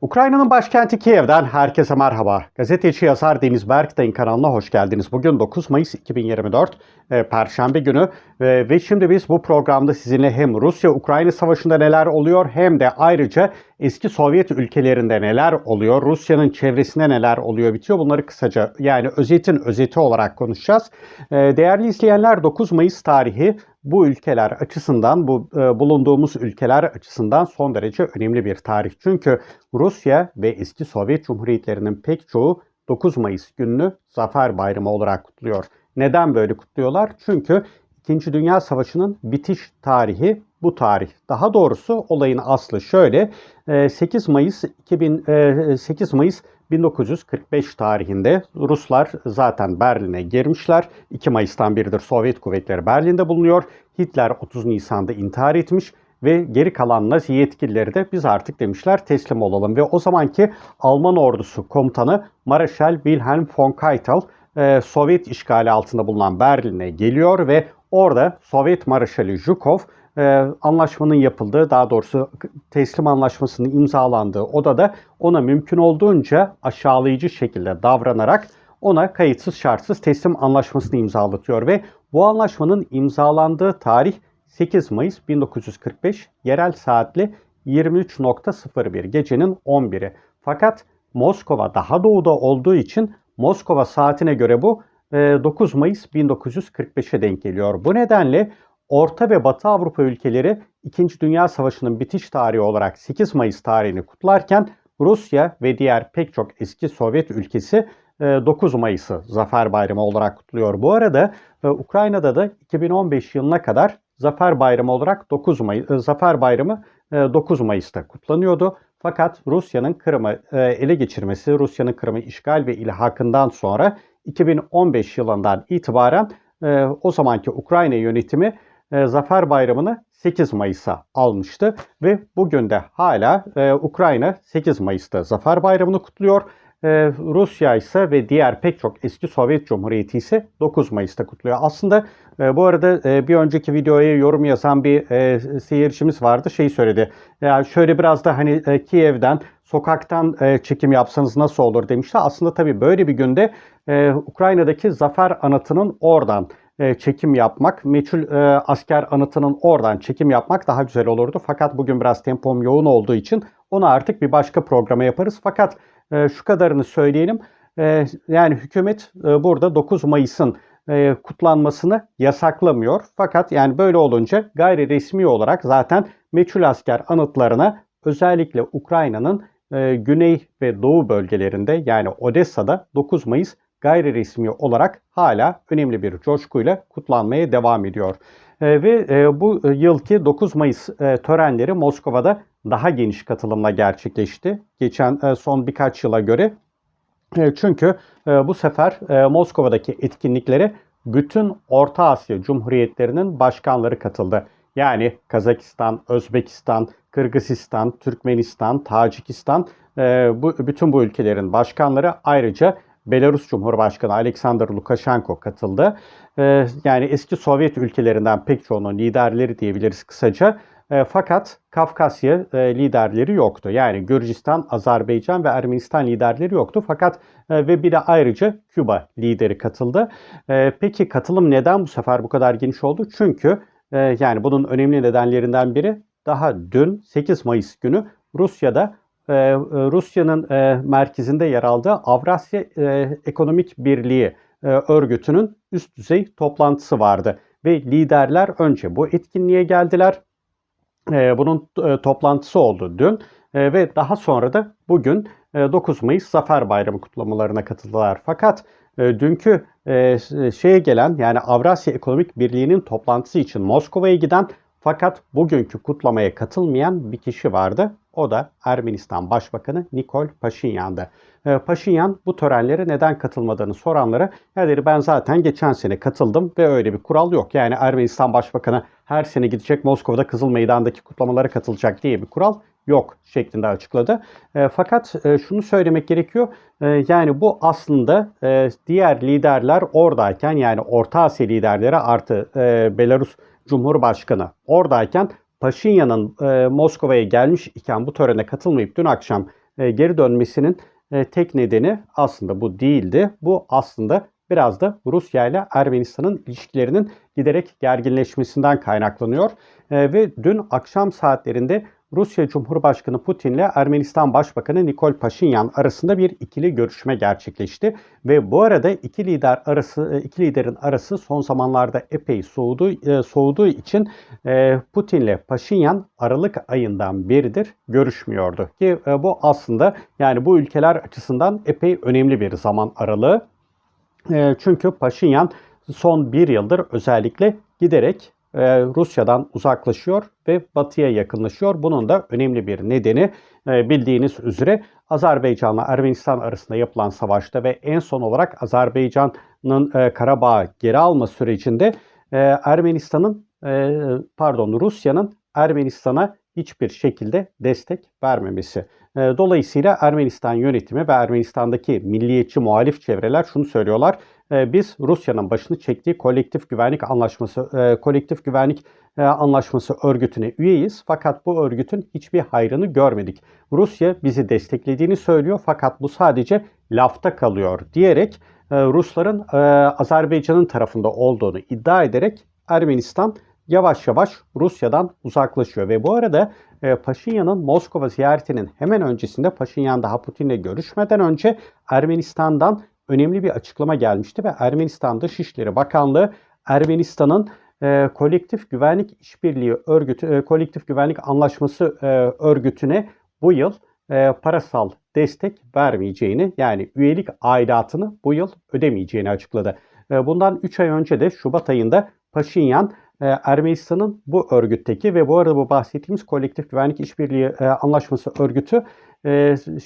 Ukrayna'nın başkenti Kiev'den herkese merhaba. Gazeteci yazar Deniz Berktay'ın kanalına hoş geldiniz. Bugün 9 Mayıs 2024 e, Perşembe günü ve şimdi biz bu programda sizinle hem Rusya-Ukrayna savaşında neler oluyor hem de ayrıca eski Sovyet ülkelerinde neler oluyor, Rusya'nın çevresinde neler oluyor bitiyor bunları kısaca yani özetin özeti olarak konuşacağız. E, değerli izleyenler 9 Mayıs tarihi bu ülkeler açısından, bu e, bulunduğumuz ülkeler açısından son derece önemli bir tarih. Çünkü Rusya ve eski Sovyet Cumhuriyetlerinin pek çoğu 9 Mayıs gününü Zafer Bayramı olarak kutluyor. Neden böyle kutluyorlar? Çünkü İkinci Dünya Savaşı'nın bitiş tarihi bu tarih. Daha doğrusu olayın aslı şöyle. e, 8 Mayıs 2000 e, 8 Mayıs 1945 tarihinde Ruslar zaten Berlin'e girmişler. 2 Mayıs'tan beridir Sovyet kuvvetleri Berlin'de bulunuyor. Hitler 30 Nisan'da intihar etmiş ve geri kalan Nazi yetkilileri de biz artık demişler teslim olalım. Ve o zamanki Alman ordusu komutanı Mareşal Wilhelm von Keitel e, Sovyet işgali altında bulunan Berlin'e geliyor ve orada Sovyet Marşali Zhukov e, anlaşmanın yapıldığı daha doğrusu teslim anlaşmasının imzalandığı odada ona mümkün olduğunca aşağılayıcı şekilde davranarak ona kayıtsız şartsız teslim anlaşmasını imzalatıyor ve bu anlaşmanın imzalandığı tarih 8 Mayıs 1945 yerel saatli 23.01 gecenin 11'i. Fakat Moskova daha doğuda olduğu için Moskova saatine göre bu 9 Mayıs 1945'e denk geliyor. Bu nedenle Orta ve Batı Avrupa ülkeleri 2. Dünya Savaşı'nın bitiş tarihi olarak 8 Mayıs tarihini kutlarken Rusya ve diğer pek çok eski Sovyet ülkesi e, 9 Mayıs'ı Zafer Bayramı olarak kutluyor. Bu arada e, Ukrayna'da da 2015 yılına kadar Zafer Bayramı olarak 9 Mayıs e, Zafer Bayramı e, 9 Mayıs'ta kutlanıyordu. Fakat Rusya'nın Kırım'ı e, ele geçirmesi, Rusya'nın Kırım'ı işgal ve ilhakından sonra 2015 yılından itibaren e, o zamanki Ukrayna yönetimi e, Zafer Bayramı'nı 8 Mayıs'a almıştı ve bugün de hala e, Ukrayna 8 Mayıs'ta Zafer Bayramı'nı kutluyor. E, Rusya ise ve diğer pek çok eski Sovyet Cumhuriyeti ise 9 Mayıs'ta kutluyor. Aslında e, bu arada e, bir önceki videoya yorum yazan bir e, seyircimiz vardı. Şey söyledi. Ya şöyle biraz da hani e, Kiev'den, sokaktan çekim yapsanız nasıl olur demişti. Aslında tabii böyle bir günde Ukrayna'daki Zafer Anıtı'nın oradan çekim yapmak, meçhul e, asker anıtının oradan çekim yapmak daha güzel olurdu. Fakat bugün biraz tempom yoğun olduğu için onu artık bir başka programa yaparız. Fakat şu kadarını söyleyelim. E, yani hükümet e, burada 9 Mayıs'ın e, kutlanmasını yasaklamıyor. Fakat yani böyle olunca gayri resmi olarak zaten meçhul asker anıtlarına özellikle Ukrayna'nın e, güney ve doğu bölgelerinde yani Odessa'da 9 Mayıs gayri resmi olarak hala önemli bir coşkuyla kutlanmaya devam ediyor. Ve bu yılki 9 Mayıs törenleri Moskova'da daha geniş katılımla gerçekleşti. Geçen e, son birkaç yıla göre. E, çünkü e, bu sefer Moskova'daki etkinliklere bütün Orta Asya Cumhuriyetlerinin başkanları katıldı. Yani Kazakistan, Özbekistan, Kırgızistan, Türkmenistan, Tacikistan bu bütün bu ülkelerin başkanları ayrıca Belarus Cumhurbaşkanı Alexander Lukashenko katıldı. Yani eski Sovyet ülkelerinden pek çoğunun liderleri diyebiliriz kısaca. E, fakat Kafkasya e, liderleri yoktu. Yani Gürcistan, Azerbaycan ve Ermenistan liderleri yoktu. Fakat e, ve bir de ayrıca Küba lideri katıldı. Peki katılım neden bu sefer bu kadar geniş oldu? Çünkü yani bunun önemli nedenlerinden biri daha dün 8 Mayıs günü Rusya'da Rusya'nın merkezinde yer aldığı Avrasya Ekonomik Birliği örgütünün üst düzey toplantısı vardı. Ve liderler önce bu etkinliğe geldiler. E, bunun e, toplantısı oldu dün e, ve daha sonra da bugün e, 9 Mayıs Zafer Bayramı kutlamalarına katıldılar. Fakat e, dünkü e, şeye gelen yani Avrasya Ekonomik Birliği'nin toplantısı için Moskova'ya giden fakat bugünkü kutlamaya katılmayan bir kişi vardı. O da Ermenistan Başbakanı Nikol Paşinyan'dı. E, Paşinyan bu törenlere neden katılmadığını soranlara ya dedi ben zaten geçen sene katıldım ve öyle bir kural yok. Yani Ermenistan Başbakanı her sene gidecek Moskova'da Kızıl Meydan'daki kutlamalara katılacak diye bir kural yok şeklinde açıkladı. E, fakat e, şunu söylemek gerekiyor. E, yani bu aslında e, diğer liderler oradayken yani Orta Asya liderleri artı e, Belarus Cumhurbaşkanı oradayken Paşinyan'ın e, Moskova'ya gelmiş iken bu törene katılmayıp dün akşam e, geri dönmesinin e, tek nedeni aslında bu değildi. Bu aslında biraz da Rusya ile Ermenistan'ın ilişkilerinin giderek gerginleşmesinden kaynaklanıyor. E, ve dün akşam saatlerinde Rusya Cumhurbaşkanı Putin ile Ermenistan Başbakanı Nikol Paşinyan arasında bir ikili görüşme gerçekleşti ve bu arada iki lider arası e, iki liderin arası son zamanlarda epey soğudu e, soğuduğu için e, Putin ile Paşinyan Aralık ayından beridir görüşmüyordu ki bu aslında yani bu ülkeler açısından epey önemli bir zaman aralığı. Çünkü Paşinyan son bir yıldır özellikle giderek e, Rusya'dan uzaklaşıyor ve batıya yakınlaşıyor. Bunun da önemli bir nedeni e, bildiğiniz üzere Azerbaycan'la Ermenistan arasında yapılan savaşta ve en son olarak Azerbaycan'ın e, Karabağ geri alma sürecinde Ermenistan'ın pardon Rusya'nın Ermenistan'a hiçbir şekilde destek vermemesi. Dolayısıyla Ermenistan yönetimi ve Ermenistan'daki milliyetçi muhalif çevreler şunu söylüyorlar. Ee, biz Rusya'nın başını çektiği kolektif güvenlik anlaşması, e, kolektif güvenlik e, anlaşması örgütüne üyeyiz. Fakat bu örgütün hiçbir hayrını görmedik. Rusya bizi desteklediğini söylüyor fakat bu sadece lafta kalıyor diyerek e, Rusların Azerbaycan'ın tarafında olduğunu iddia ederek Ermenistan yavaş yavaş Rusya'dan uzaklaşıyor. Ve bu arada Paşinyan'ın Moskova ziyaretinin hemen öncesinde Paşinyan daha Putin'le görüşmeden önce Ermenistan'dan önemli bir açıklama gelmişti ve Ermenistan Dışişleri Bakanlığı Ermenistan'ın e, kolektif güvenlik işbirliği örgütü, e, kolektif güvenlik anlaşması e, örgütüne bu yıl e, parasal destek vermeyeceğini yani üyelik aidatını bu yıl ödemeyeceğini açıkladı. E, bundan 3 ay önce de Şubat ayında Paşinyan e, Ermenistan'ın bu örgütteki ve bu arada bu bahsettiğimiz kolektif güvenlik işbirliği e, anlaşması örgütü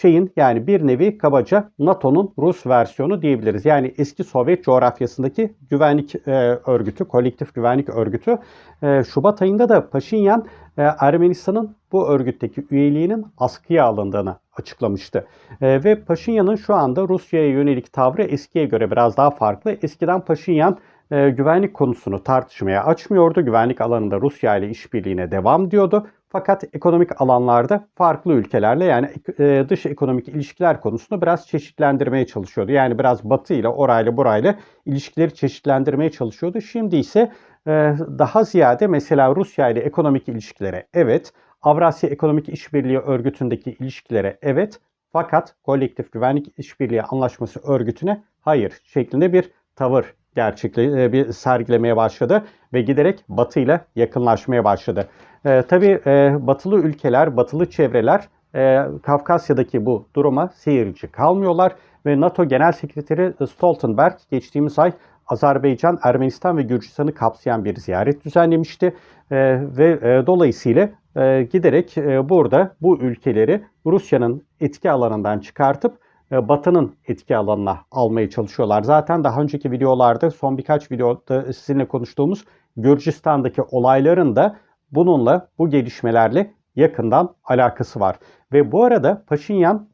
şeyin yani bir nevi kabaca NATO'nun Rus versiyonu diyebiliriz. Yani eski Sovyet coğrafyasındaki güvenlik e, örgütü, kolektif güvenlik örgütü. E, Şubat ayında da Paşinyan e, Ermenistan'ın bu örgütteki üyeliğinin askıya alındığını açıklamıştı. Ve Paşinyan'ın şu anda Rusya'ya yönelik tavrı eskiye göre biraz daha farklı. Eskiden Paşinyan güvenlik konusunu tartışmaya açmıyordu. Güvenlik alanında Rusya ile işbirliğine devam diyordu. Fakat ekonomik alanlarda farklı ülkelerle yani e, dış ekonomik ilişkiler konusunu biraz çeşitlendirmeye çalışıyordu. Yani biraz Batı ile orayla burayla ilişkileri çeşitlendirmeye çalışıyordu. Şimdi ise e, daha ziyade mesela Rusya ile ekonomik ilişkilere evet, Avrasya Ekonomik İşbirliği Örgütü'ndeki ilişkilere evet fakat Kolektif Güvenlik İşbirliği Anlaşması örgütüne hayır şeklinde bir tavır gerçekle e, bir sergilemeye başladı ve giderek Batı ile yakınlaşmaya başladı. E, tabii e, batılı ülkeler, batılı çevreler e, Kafkasya'daki bu duruma seyirci kalmıyorlar ve NATO Genel Sekreteri Stoltenberg geçtiğimiz ay Azerbaycan, Ermenistan ve Gürcistan'ı kapsayan bir ziyaret düzenlemişti e, ve e, dolayısıyla e, giderek e, burada bu ülkeleri Rusya'nın etki alanından çıkartıp Batı'nın etki alanına almaya çalışıyorlar. Zaten daha önceki videolarda son birkaç videoda sizinle konuştuğumuz Gürcistan'daki olayların da bununla bu gelişmelerle yakından alakası var. Ve bu arada Paşinyan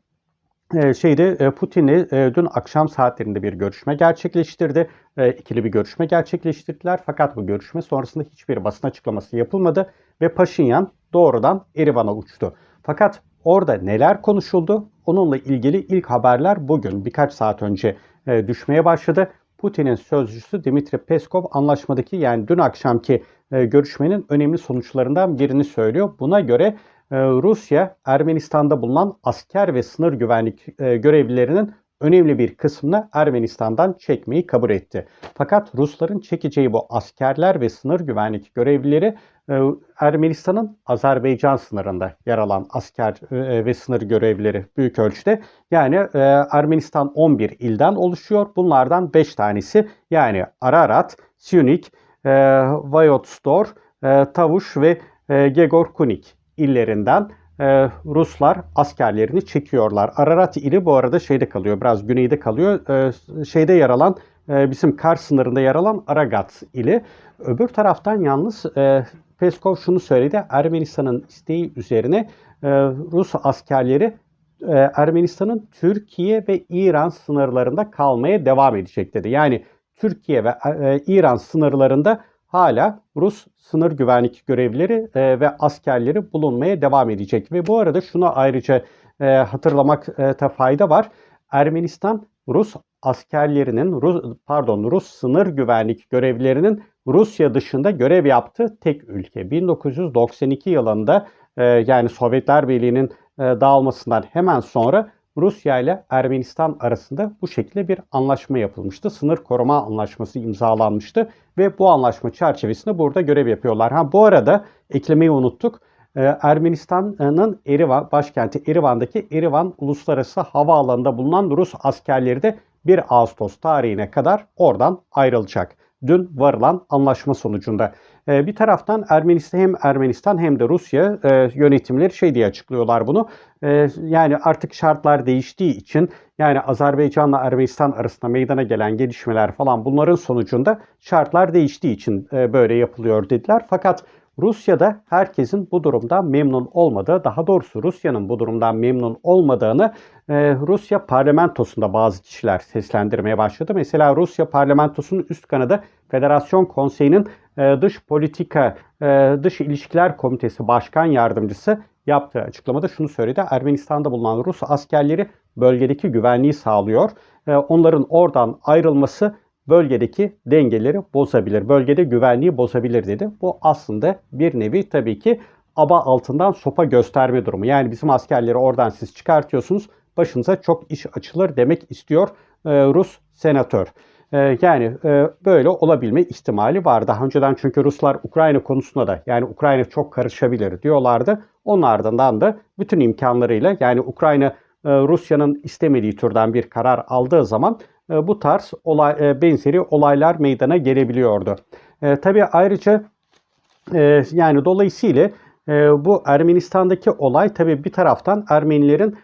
e, şeyde e, Putin'le dün akşam saatlerinde bir görüşme gerçekleştirdi. İkili bir görüşme gerçekleştirdiler. Fakat bu görüşme sonrasında hiçbir basın açıklaması yapılmadı ve Paşinyan doğrudan Erivan'a uçtu. Fakat orada neler konuşuldu? Onunla ilgili ilk haberler bugün birkaç saat önce e, düşmeye başladı. Putin'in sözcüsü Dimitri Peskov anlaşmadaki yani dün akşamki e, görüşmenin önemli sonuçlarından birini söylüyor. Buna göre e, Rusya Ermenistan'da bulunan asker ve sınır güvenlik görevlilerinin önemli bir kısmını Ermenistan'dan çekmeyi kabul etti. Fakat Rusların çekeceği bu askerler ve sınır güvenlik görevlileri e, Ermenistan'ın Azerbaycan sınırında yer alan asker e, ve sınır görevlileri büyük ölçüde. Yani e, Ermenistan 11 ilden oluşuyor. Bunlardan 5 tanesi yani Ararat, Syunik, Vayodostor, Tavuş ve Gegorkunik illerinden e, Ruslar askerlerini çekiyorlar. Ararat ili bu arada şeyde kalıyor, biraz güneyde kalıyor. E, şeyde yer alan, e, bizim Kars sınırında yer alan Aragat ili. Öbür taraftan yalnız e, Peskov şunu söyledi. Ermenistan'ın isteği üzerine e, Rus askerleri e, Ermenistan'ın Türkiye ve İran sınırlarında kalmaya devam edecek dedi. Yani Türkiye ve e, İran sınırlarında hala Rus sınır güvenlik görevlileri e, ve askerleri bulunmaya devam edecek. Ve bu arada şunu ayrıca e, hatırlamakta fayda var. Ermenistan Rus askerlerinin Rus, pardon Rus sınır güvenlik görevlilerinin Rusya dışında görev yaptığı tek ülke. 1992 yılında e, yani Sovyetler Birliği'nin e, dağılmasından hemen sonra Rusya ile Ermenistan arasında bu şekilde bir anlaşma yapılmıştı. Sınır koruma anlaşması imzalanmıştı ve bu anlaşma çerçevesinde burada görev yapıyorlar. Ha bu arada eklemeyi unuttuk. Ee, Ermenistan'ın Erivan başkenti Erivan'daki Erivan Uluslararası Havaalanı'nda bulunan Rus askerleri de 1 Ağustos tarihine kadar oradan ayrılacak. Dün varılan anlaşma sonucunda. Ee, bir taraftan Ermenistan hem Ermenistan hem de Rusya e, yönetimleri şey diye açıklıyorlar bunu. Ee, yani artık şartlar değiştiği için yani Azerbaycan'la Ermenistan arasında meydana gelen gelişmeler falan bunların sonucunda şartlar değiştiği için e, böyle yapılıyor dediler. Fakat Rusya'da herkesin bu durumdan memnun olmadığı, daha doğrusu Rusya'nın bu durumdan memnun olmadığını e, Rusya parlamentosunda bazı kişiler seslendirmeye başladı. Mesela Rusya parlamentosunun üst kanadı Federasyon Konseyi'nin e, dış politika, e, dış ilişkiler komitesi başkan yardımcısı yaptığı açıklamada şunu söyledi. Ermenistan'da bulunan Rus askerleri bölgedeki güvenliği sağlıyor. E, onların oradan ayrılması bölgedeki dengeleri bozabilir. Bölgede güvenliği bozabilir dedi. Bu aslında bir nevi tabii ki aba altından sopa gösterme durumu. Yani bizim askerleri oradan siz çıkartıyorsunuz. Başınıza çok iş açılır demek istiyor e, Rus senatör. E, yani e, böyle olabilme ihtimali var. Daha önceden çünkü Ruslar Ukrayna konusunda da yani Ukrayna çok karışabilir diyorlardı. Onun ardından da bütün imkanlarıyla yani Ukrayna Rusya'nın istemediği türden bir karar aldığı zaman e, bu tarz olay, e, benzeri olaylar meydana gelebiliyordu. E, tabii ayrıca yani dolayısıyla bu Ermenistan'daki olay tabii bir taraftan Ermenilerin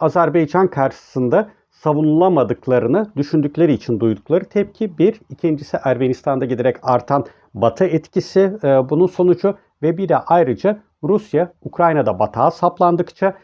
Azerbaycan karşısında savunulamadıklarını düşündükleri için duydukları tepki bir. ikincisi Ermenistan'da giderek artan Batı etkisi bunun sonucu ve bir de ayrıca Rusya Ukrayna'da batağa saplandıkça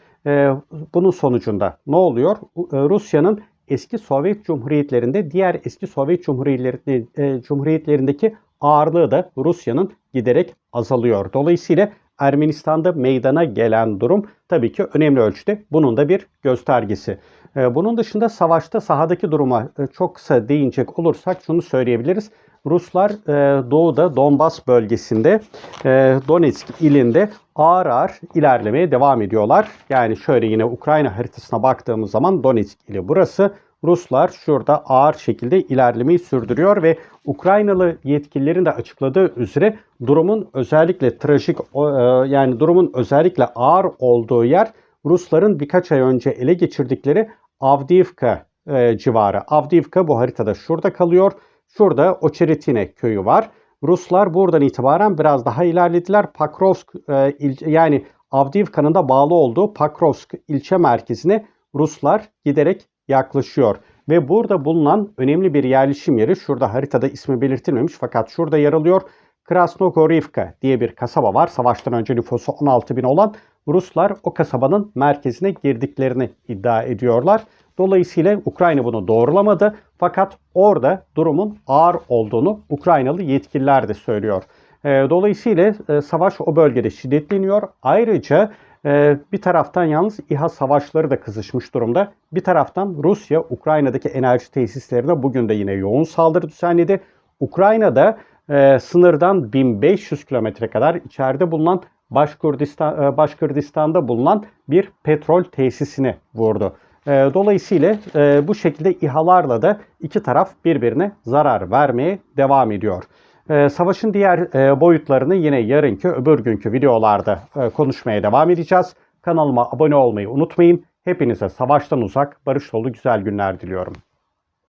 bunun sonucunda ne oluyor? Rusya'nın eski Sovyet Cumhuriyetlerinde diğer eski Sovyet Cumhuriyetlerinde, e, Cumhuriyetlerindeki ağırlığı da Rusya'nın giderek azalıyor. Dolayısıyla Ermenistan'da meydana gelen durum tabii ki önemli ölçüde bunun da bir göstergesi. E, bunun dışında savaşta sahadaki duruma e, çok kısa değinecek olursak şunu söyleyebiliriz. Ruslar e, doğuda Donbas bölgesinde e, Donetsk ilinde ağır ağır ilerlemeye devam ediyorlar. Yani şöyle yine Ukrayna haritasına baktığımız zaman Donetsk ili burası. Ruslar şurada ağır şekilde ilerlemeyi sürdürüyor ve Ukraynalı yetkililerin de açıkladığı üzere durumun özellikle trajik e, yani durumun özellikle ağır olduğu yer Rusların birkaç ay önce ele geçirdikleri Avdiivka e, civarı. Avdiivka bu haritada şurada kalıyor. Şurada Ocheretine köyü var. Ruslar buradan itibaren biraz daha ilerlediler. Pakrovsk e, il, yani Avdiivka'nın da bağlı olduğu Pakrovsk ilçe merkezine Ruslar giderek yaklaşıyor. Ve burada bulunan önemli bir yerleşim yeri şurada haritada ismi belirtilmemiş fakat şurada yer alıyor. Krasnogorivka diye bir kasaba var. Savaştan önce nüfusu 16 bin olan Ruslar o kasabanın merkezine girdiklerini iddia ediyorlar. Dolayısıyla Ukrayna bunu doğrulamadı. Fakat orada durumun ağır olduğunu Ukraynalı yetkililer de söylüyor. Ee, dolayısıyla e, savaş o bölgede şiddetleniyor. Ayrıca e, bir taraftan yalnız İHA savaşları da kızışmış durumda. Bir taraftan Rusya Ukrayna'daki enerji tesislerine bugün de yine yoğun saldırı düzenledi. Ukrayna'da e, sınırdan 1500 kilometre kadar içeride bulunan Başkürdistan, Başkürdistan'da bulunan bir petrol tesisini vurdu. Ee, dolayısıyla e, bu şekilde İHA'larla da iki taraf birbirine zarar vermeye devam ediyor. Ee, savaşın diğer e, boyutlarını yine yarınki öbür günkü videolarda e, konuşmaya devam edeceğiz. Kanalıma abone olmayı unutmayın. Hepinize savaştan uzak, barış dolu güzel günler diliyorum.